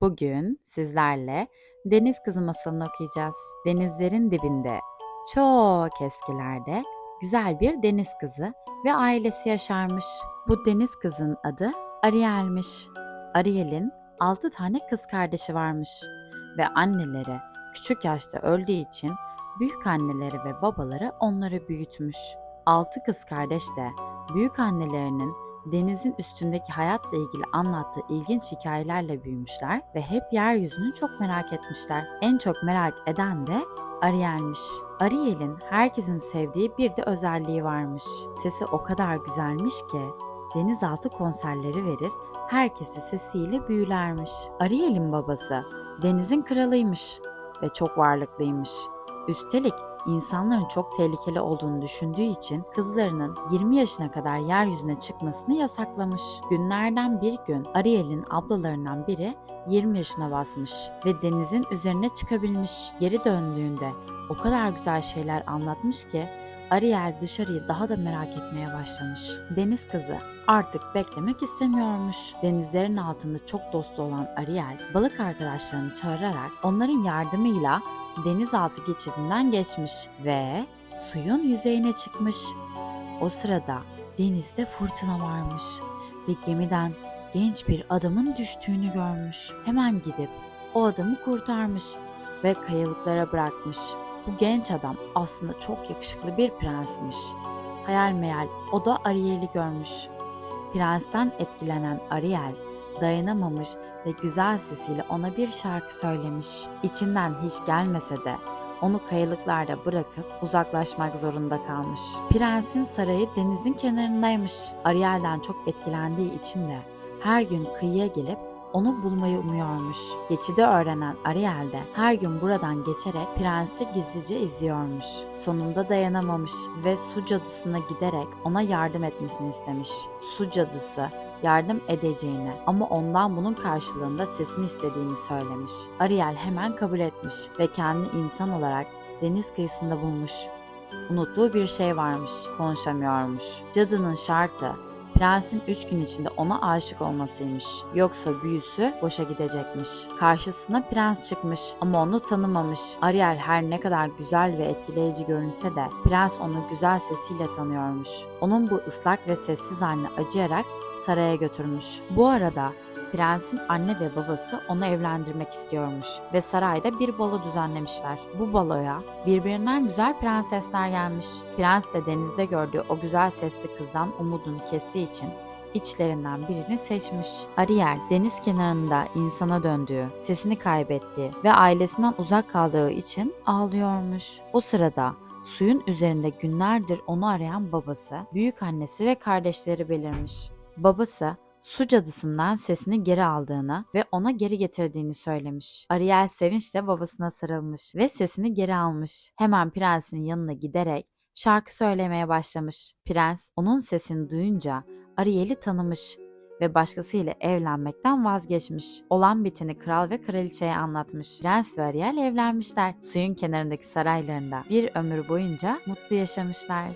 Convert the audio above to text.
Bugün sizlerle Deniz Kızı masalını okuyacağız. Denizlerin dibinde çok eskilerde güzel bir deniz kızı ve ailesi yaşarmış. Bu deniz kızın adı Ariel'miş. Ariel'in 6 tane kız kardeşi varmış ve anneleri küçük yaşta öldüğü için büyük anneleri ve babaları onları büyütmüş. 6 kız kardeş de büyük annelerinin denizin üstündeki hayatla ilgili anlattığı ilginç hikayelerle büyümüşler ve hep yeryüzünü çok merak etmişler. En çok merak eden de Ariel'miş. Ariel'in herkesin sevdiği bir de özelliği varmış. Sesi o kadar güzelmiş ki denizaltı konserleri verir, herkesi sesiyle büyülermiş. Ariel'in babası denizin kralıymış ve çok varlıklıymış. Üstelik insanların çok tehlikeli olduğunu düşündüğü için kızlarının 20 yaşına kadar yeryüzüne çıkmasını yasaklamış. Günlerden bir gün Ariel'in ablalarından biri 20 yaşına basmış ve denizin üzerine çıkabilmiş. Geri döndüğünde o kadar güzel şeyler anlatmış ki Ariel dışarıyı daha da merak etmeye başlamış. Deniz kızı artık beklemek istemiyormuş. Denizlerin altında çok dostu olan Ariel, balık arkadaşlarını çağırarak onların yardımıyla denizaltı geçidinden geçmiş ve suyun yüzeyine çıkmış. O sırada denizde fırtına varmış ve gemiden genç bir adamın düştüğünü görmüş. Hemen gidip o adamı kurtarmış ve kayalıklara bırakmış. Bu genç adam aslında çok yakışıklı bir prensmiş. Hayal meyal o da Ariel'i görmüş. Prensten etkilenen Ariel dayanamamış ve güzel sesiyle ona bir şarkı söylemiş. İçinden hiç gelmese de onu kayalıklarda bırakıp uzaklaşmak zorunda kalmış. Prensin sarayı denizin kenarındaymış. Ariel'den çok etkilendiği için de her gün kıyıya gelip onu bulmayı umuyormuş. Geçidi öğrenen Ariel de her gün buradan geçerek prensi gizlice izliyormuş. Sonunda dayanamamış ve su cadısına giderek ona yardım etmesini istemiş. Su cadısı yardım edeceğini ama ondan bunun karşılığında sesini istediğini söylemiş. Ariel hemen kabul etmiş ve kendini insan olarak deniz kıyısında bulmuş. Unuttuğu bir şey varmış, konuşamıyormuş. Cadının şartı prensin üç gün içinde ona aşık olmasıymış. Yoksa büyüsü boşa gidecekmiş. Karşısına prens çıkmış ama onu tanımamış. Ariel her ne kadar güzel ve etkileyici görünse de prens onu güzel sesiyle tanıyormuş. Onun bu ıslak ve sessiz haline acıyarak saraya götürmüş. Bu arada Prensin anne ve babası onu evlendirmek istiyormuş ve sarayda bir balo düzenlemişler. Bu baloya birbirinden güzel prensesler gelmiş. Prens de denizde gördüğü o güzel sesli kızdan umudunu kestiği için içlerinden birini seçmiş. Ariel deniz kenarında insana döndüğü, sesini kaybettiği ve ailesinden uzak kaldığı için ağlıyormuş. O sırada suyun üzerinde günlerdir onu arayan babası, büyük annesi ve kardeşleri belirmiş. Babası su cadısından sesini geri aldığını ve ona geri getirdiğini söylemiş. Ariel sevinçle babasına sarılmış ve sesini geri almış. Hemen prensin yanına giderek şarkı söylemeye başlamış. Prens onun sesini duyunca Ariel'i tanımış ve başkasıyla evlenmekten vazgeçmiş. Olan biteni kral ve kraliçeye anlatmış. Prens ve Ariel evlenmişler. Suyun kenarındaki saraylarında bir ömür boyunca mutlu yaşamışlar.